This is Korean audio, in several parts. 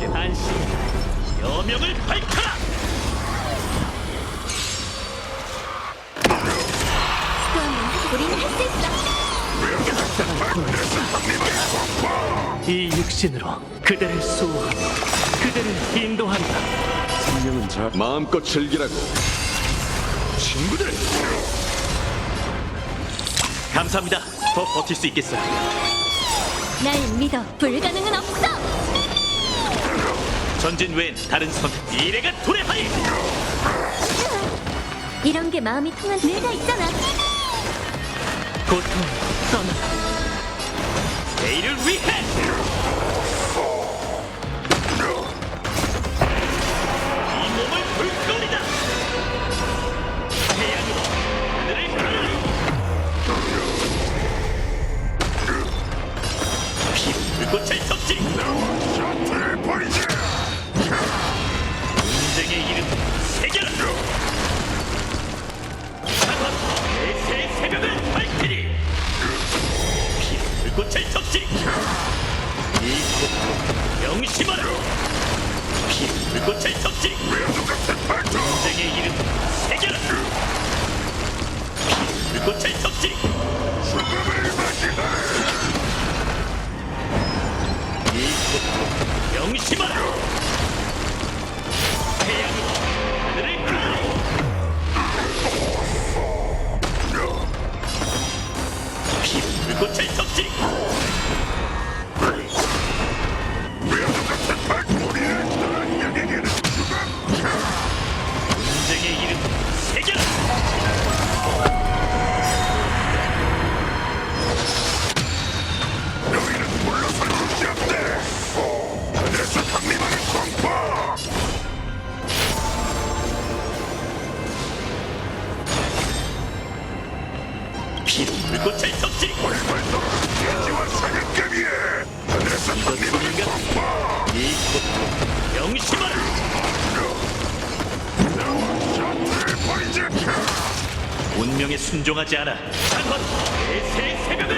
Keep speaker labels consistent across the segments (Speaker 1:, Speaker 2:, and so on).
Speaker 1: 이제 안심 여명을 밝혀라
Speaker 2: 그럼 우리는 할 수 있어.
Speaker 1: 이 육신으로 그대를 수호하며 그대를 인도한다
Speaker 3: 생명은 자 마음껏 즐기라고
Speaker 1: 친구들 감사합니다 더 버틸 수 있겠어요
Speaker 2: 날 믿어. 불가능은 없어.
Speaker 1: 전진 외엔 다른 선택. 미래가 도래하리
Speaker 2: 이런 게 마음이 통한 내가 있잖아.
Speaker 1: 고통 떠나라 내일을 위해! 이 몸을 불태우리다! 태양으로 하늘을 가르라 피 불꽃을 덮지! 인생 의 이름 새겨라. 찬원 내새 새벽을 밝히리. 피 불꽃을 덮지. 이 고통 명심하라. 피 불꽃을 덮지. 인생의 이름 새겨라. 피 불꽃을 덮지. 이 고통 명심하라 이것뿐인가 이 고통 명심하라 운명에 순종하지 않아. 찬헌 내새 새벽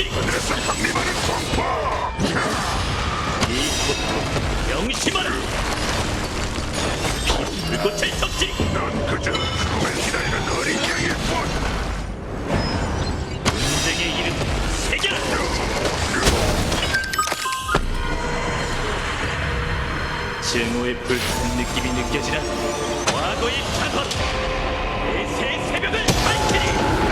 Speaker 1: 이 고통 명심하라. 불꽃을 이름 증오의 불타는 느낌이 느껴지나? 과거의 찬헌 내새 새벽을 밝히리